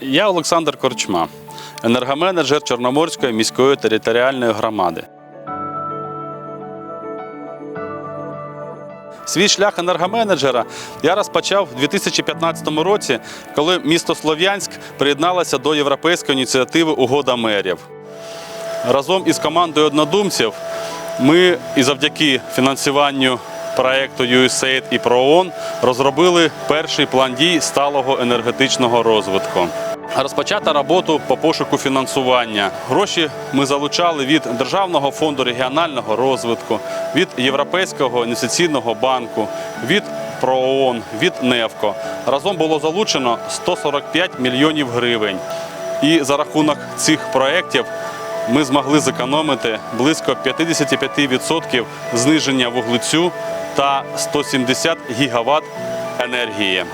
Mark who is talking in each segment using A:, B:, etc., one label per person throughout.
A: Я Олександр Корчма, енергоменеджер Чорноморської міської територіальної громади. Свій шлях енергоменеджера я розпочав у 2015 році, коли місто Слов'янськ приєдналося до європейської ініціативи Угода мерів. Разом із командою однодумців ми і завдяки фінансуванню проекту USAID і ProON розробили перший план дій сталого енергетичного розвитку. Розпочата роботу по пошуку фінансування. Гроші ми залучали від Державного фонду регіонального розвитку, від Європейського інвестиційного банку, від ПРООН, від НЕФКО. Разом було залучено 145 мільйонів гривень. І за рахунок цих проєктів ми змогли зекономити близько 55% зниження вуглецю та 170 гігават енергії.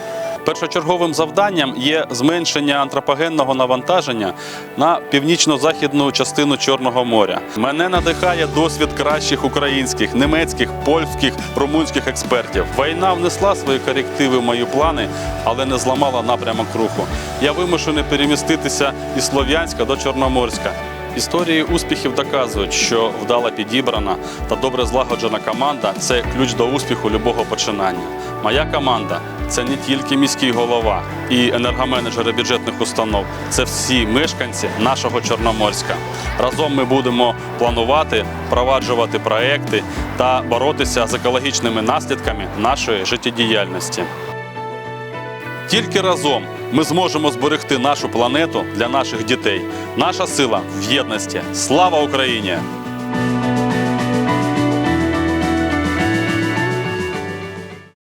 A: Першочерговим завданням є зменшення антропогенного навантаження на північно-західну частину Чорного моря. Мене надихає досвід кращих українських, німецьких, польських, румунських експертів. Війна внесла свої корективи в мої плани, але не зламала напрямок руху. Я вимушений переміститися із Слов'янська до Чорноморська. Історії успіхів доказують, що вдало підібрана та добре злагоджена команда це ключ до успіху любого починання. Моя команда це не тільки міський голова і енергоменеджери бюджетних установ, це всі мешканці нашого Чорноморська. Разом ми будемо планувати, впроваджувати проекти та боротися з екологічними наслідками нашої життєдіяльності. Тільки разом ми зможемо зберегти нашу планету для наших дітей. Наша сила в єдності. Слава Україні!